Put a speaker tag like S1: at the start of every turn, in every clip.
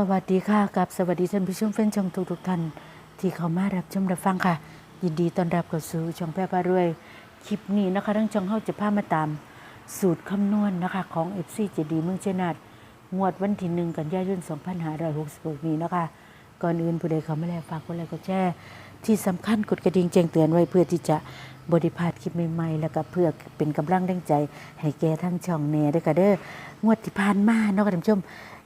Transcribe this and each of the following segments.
S1: สวัสดีค่ะกับสวัสดีท่านผู้ชมแฟนช่องทุกทุกท่านที่เข้ามารับชมรับฟังค่ะ ยินดีต้อนรับเข้าสู่ช่องแพร่พารวย คลิปนี้นะคะทั้งช่องเฮาจะพามาตาม สูตรคำนวณนะคะ ของ FC เจดีเมืองเชนาดงวดวันที่หนึ่งกันยายน2566นี้นะคะ ก่อนอื่นผู้ใดเข้ามาแล้วฝากกดไลค์กดแชร์ที่สำคัญกดกระดิ่งแจ้งเตือนไว้เพื่อที่จะบริพาดคลิปใหม่ๆ แล้วก็เพื่อเป็นกำลังแรงใจ ให้แกทั้งช่องแหน่ด้วยค่ะเด้องวดที่ผ่านมาเนาะค่ะท่านผู้ชม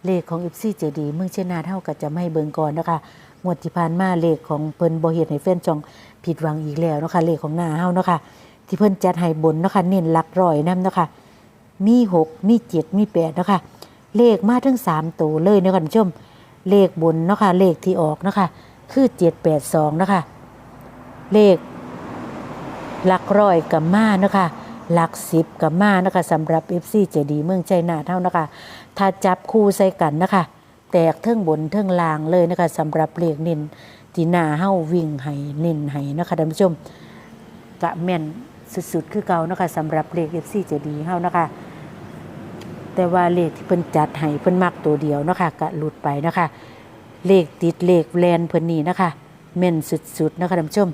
S1: เลขของ FC เจดีเมืองเชยนาเท่ากับจะไม่เบิงก่อนนะคะงวดที่ผ่านมาเลขของเพิ่นบ่เฮ็ดให้แฟนช่องผิดหวังอีกแล้วเนาะคะเลขของหน้าเฮาเนาะคะที่เพิ่นจัดให้บนเนาะคะเน้นหลักร้อยนำเนาะค่ะมีหกมีเจ็ดมีแปดเนาะคะเลขมาถึงสามตัวเลยเนาะคะท่านผู้ชมเลขบนเนาะคะเลขที่ออกเนาะคะคือเจ็ดแปดสองเนาะคะเลขหลักร้อยกับมาเนาะคะ หลักสิบกับมานะคะสำหรับ FC เจดีเมืองใจนาเท่านะคะ ถ้าจับคู่ใส่กันนะคะ แตกเทิงบนเทิงล่างเลยนะคะสำหรับเลขเน้นที่หน้าเฮาวิ่งให้เน้นให้นะคะท่านผู้ชมกะแม่นสุดๆคือเก่านะคะสำหรับเลข FC เจดีเฮานะคะ แต่ว่าเลขที่เพิ่นจัดให้เพิ่นมักตัวเดียวนะคะกะหลุดไปนะคะ เลขติดเลขแลนเพิ่นนี่นะคะแม่นสุดๆนะคะท่านผู้ชม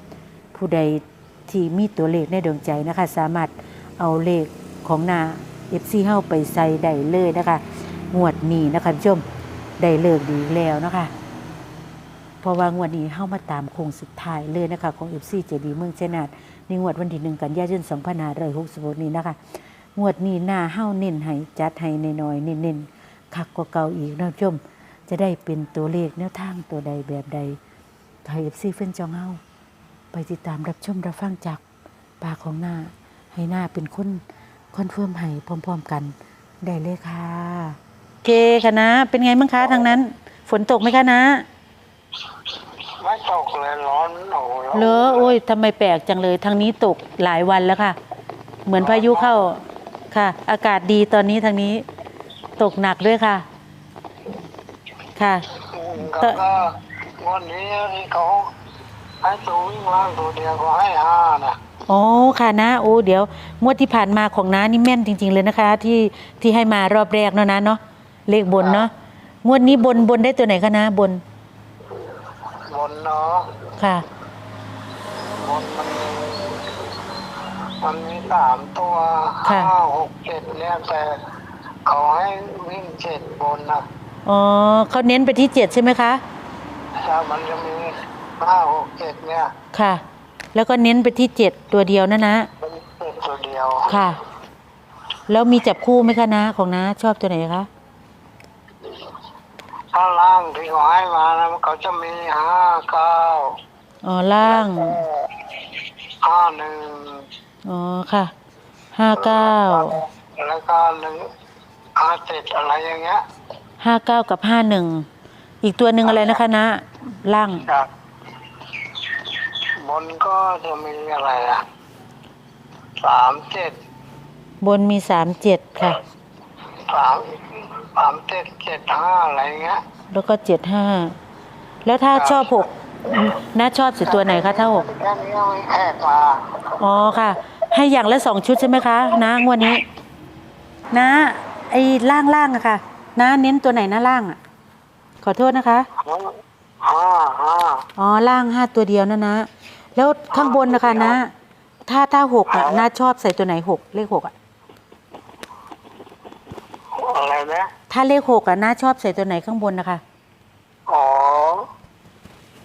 S1: ผู้ใดที่มีตัวเลขในดวงใจนะคะ สามารถ เอาเลขของนา FC เฮาไปใส่ได้เลยนะคะงวดนี้นะคะผู้ชมได้เลิกดีแล้วนะคะเพราะว่างวดนี้เข้ามาตามโค้งสุดท้ายเลยนะคะของ FC เจดีเมืองเชนาดในงวดวันที่หนึ่งกันยายน2566นี้นะคะงวดนี้หน้าเฮ้าเน้นให้จัดให้น้อยๆเน้นๆคักกว่าเก่าอีกนะชมจะได้เป็นตัวเลขแนวทางตัวใดแบบใดไทย FC เฟ้นจองเฮาไปติดตามรับชมรับฟังจากปากของหน้า ให้หน้าเป็นคนคอนเฟิร์มให้พร้อมๆกัน ได้เลยค่ะโอเคค่ะนะ เป็นไงบ้างคะทางนั้น ฝนตกไหมคะนะ
S2: ไม่ตกเลยร้อนโอ้โห
S1: เลอโอ้ยทำไมแปลกจังเลยทางนี้ตกหลายวันแล้วค่ะ เหมือนพายุเข้าค่ะ อากาศดีตอนนี้ทางนี้ ตกหนักด้วยค่ะ ค่ะ
S2: อืมก็ก็วันนี้ที่เขา ให้ตัววิ่งล่างตัวเดียวก็ให้ห้านะ
S1: โอ้ค่ะนะโอ้เดี๋ยวงวดที่ผ่านมาของน้านี่แม่นจริง ๆเลยนะคะ ที่ที่ให้มารอบแรกเนาะนะเนาะเลขบนเนาะงวดนี้บนบนได้ตัวไหนคะนะบน
S2: บนเนาะ
S1: ค่ะ
S2: บนมันมันมีสามตัว
S1: ค่ะ
S2: ห้าหกเจ็ดเนี่ยแต่เขาให้วิ่งเจ็ดบนนะ
S1: อ๋อเขาเน้นไปที่เจ็ดใช่ไหมคะ
S2: แต่มันจะมี ห้าหกเจ็ดเนี่ย
S1: ค่ะ แล้วก็เน้นไปที่เจ็ดตัวเดียวนะนะ
S2: เป็นเจ็ดตัวเดียว
S1: ค่ะ แล้วมีจับคู่ไหมคะนะของน้าชอบตัวไหนคะ
S2: ถ้าล่างที่เขาให้มานะมันเขาจะมีห้าเก้า
S1: อ๋อล่าง
S2: ห้าหนึ่ง
S1: อ๋อค่ะห้าเก้า
S2: แล้วก็หนึ่งห้าเจ็ดอะไรอย่างเงี้ย
S1: ห้าเก้ากับห้าหนึ่งอีกตัวหนึ่งอะไรนะคะนะล่าง
S2: ครับ บนก็จะมีอะไรอะสามเจ็ด
S1: บนมีสามเจ็ดค่ะ
S2: สามสามเจ็ดเจ็ดห้าอะไรเงี้ย
S1: แล้วก็เจ็ดห้าแล้วถ้าชอบหกน้าชอบสิตัวไหนคะถ้าหก
S2: แค่นี้ไม่แขกมา
S1: อ๋อค่ะ ให้อย่างละสองชุดใช่ไหมคะนะงวดนี้ นะ ไอ้ล่างล่างอะค่ะนะเน้นตัวไหนนะล่างอะขอโทษนะคะ
S2: ห้าห้า
S1: อ๋อล่างห้าตัวเดียวนะนะ แล้วข้างบนนะคะนะ ถ้าถ้าหกอะน้าชอบใส่ตัวไหนหกเลขหกอะ
S2: อะไรนะ
S1: ถ้าเลขหกอะน้าชอบใส่ตัวไหนข้างบนนะคะ
S2: อ๋อ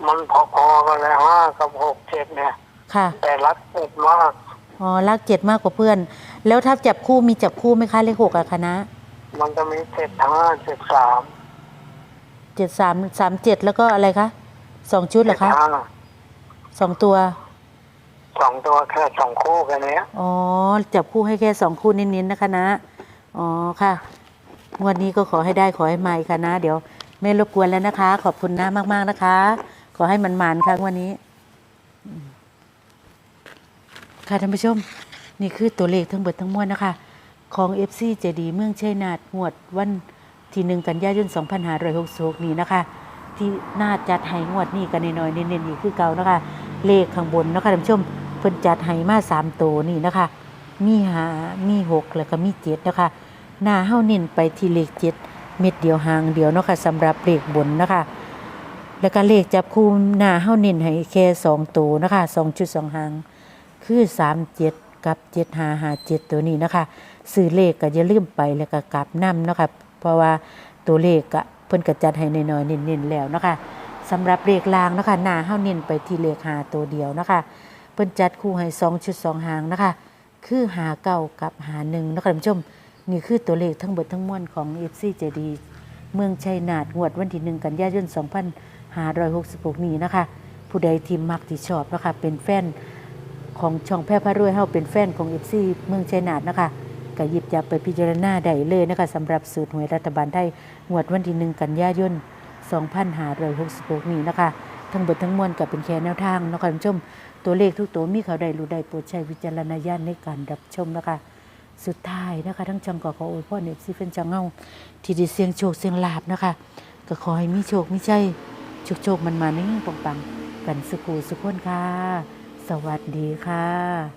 S2: มันพอๆกันเลยห้ากับหกเจ็ดเนี่ย
S1: ค่ะ
S2: แต่รักเจ็ดมาก
S1: อ๋อรักเจ็ดมากกว่าเพื่อน แล้วถ้าจับคู่มีจับคู่ไหมคะเลขหกอะคะนะ
S2: มันจะมีเจ็ดห้าเจ็ดสาม
S1: เจ็ดสามสามเจ็ดแล้วก็อะไรคะสองชุดเหรอคะ
S2: ห้า
S1: สองตัว
S2: สองตัวแค่สองคู่กันเนี้ย
S1: อ๋อจับคู่ให้แค่สองคู่เน้นๆนะคะนะ อ๋อค่ะงวันนี้ก็ขอให้ได้ขอให้มาอีกค่ะนะ เดี๋ยวไม่รบกวนแล้วนะคะ ขอบคุณน้ามากๆนะคะ ขอให้มันมานๆค่ะงวันนี้อืมค่ะท่านผู้ชม นี่คือตัวเลขทั้งเบิดทั้งมวลนะคะ ของ FC เจดีเมืองชัยนาทงวดวันที่หนึ่งกันยายน2566นี้นะคะ ที่น่าจัดให้งวดนี้กันน้อยๆเน้นๆอีกคือเก่านะคะ เลขข้างบนนะคะท่านผู้ชมเพิ่นจัดให้มาสามตัวนี่นะคะ มีหามีหกแล้วก็มีเจ็ดนะคะ หน้าเฮาเน้นไปที่เลขเจ็ดเม็ดเดียวหางเดียวเนาะค่ะสำหรับเลขบนนะคะ แล้วก็เลขจับคู่หน้าเฮาเน้นให้แค่2ตัวนะคะ2.2หาง คือ37กับ7557ตัวนี้นะคะซื้อเลขก็อย่าลืมไปแล้วก็กลับนำนะคะเพราะว่าตัวเลขก็เพิ่นก็จัดให้น้อยๆเน้นๆแล้วนะคะ สำหรับเลขลางนะคะหน้าเฮาเน้นไปที่เลข5ตัวเดียวนะคะเพิ่นจัดคู่ให้2.2หางนะคะ คือหาเก้ากับหาหนึ่งนะคะท่านผู้ชม นี่คือตัวเลขทั้งเบิดทั้งมวลของ FC เจดีเมืองชัยนาทงวดวันที่หนึ่งกันยายน2566 นี้นะคะ ผู้ใดที่มักที่ชอบนะคะเป็นแฟนของช่องแพร่พระรวยเฮาเป็นแฟนของ FC เมืองชัยนาทนะคะก็หยิบจับไปพิจารณาได้เลยนะคะสำหรับสูตรหวยรัฐบาลไทยงวดวันที่หนึ่งกันยายน2566 นี้นะคะ ทั้งเบิดทั้งมวลก็เป็นแค่แนวทางนะคะท่านผู้ชม ตัวเลขทุกตัวมีเขาได้รู้ได้โปรดใช้วิจารณญาณในการรับชมนะคะ สุดท้ายนะคะ ทั้งจังก็ขออวยพรเอฟซีเฟนจังเงาที่ได้เสียงโชคเสียงลาบนะคะ ก็ขอให้มีโชคมีใจโชคโชคมันมาในยิ่งปังๆกันสุขูสุขคนค่ะ สวัสดีค่ะ